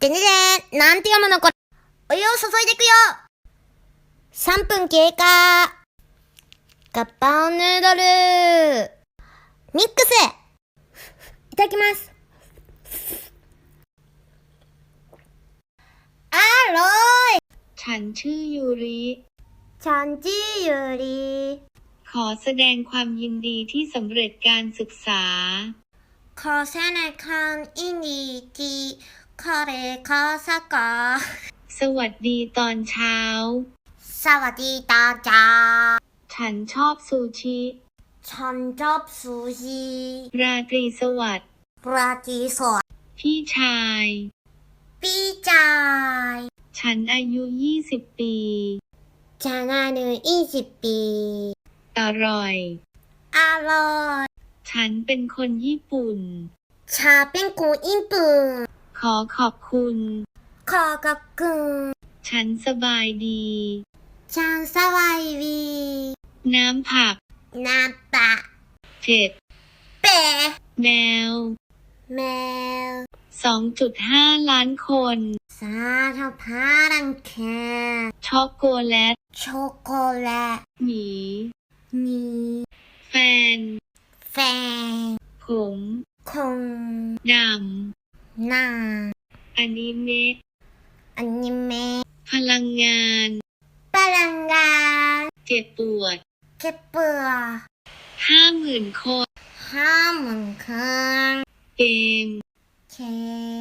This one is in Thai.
でねねなんて読むのこれ。お湯を注いでいくよ !3 分経過ガッパオヌードルミックスいただきますอร่อย ฉันชื่อยูริ ฉันจียูรี ขอแสดงความยินดีที่สำเร็จการศึกษา ขอแสดงความยินดีที่ ขอเรขอสักกาสวัสดีตอนเช้า สวัสดีตาจ้าฉันชอบซูชิ ฉันชอบซูชิราตรีสวัสดิ์ปราจีสดพี่ชายปีจาย ฉันอายุ20ปี ฉันอายุยี่สิบปี อร่อย อร่อย ฉันเป็นคนญี่ปุ่นชาเป็นคนญี่ปุ่น ขอขอบคุณ ขอกับคุณฉันสบายดี ฉันสบายดี น้ำผัก น้ำปลาเผ็ดเป๋แมว แมว 2.5 ล้านคนสาธพารังแคช็อกโกแลต ช็อกโกแลต หมีมี แฟน แฟนผมคงดห น้าำอนิเมะอนิเมะพลังงาน พลังงานเจ็บปวดเก็บเปลือกห้าหมื่นคนห้าหมื่นครั้งเกมเคน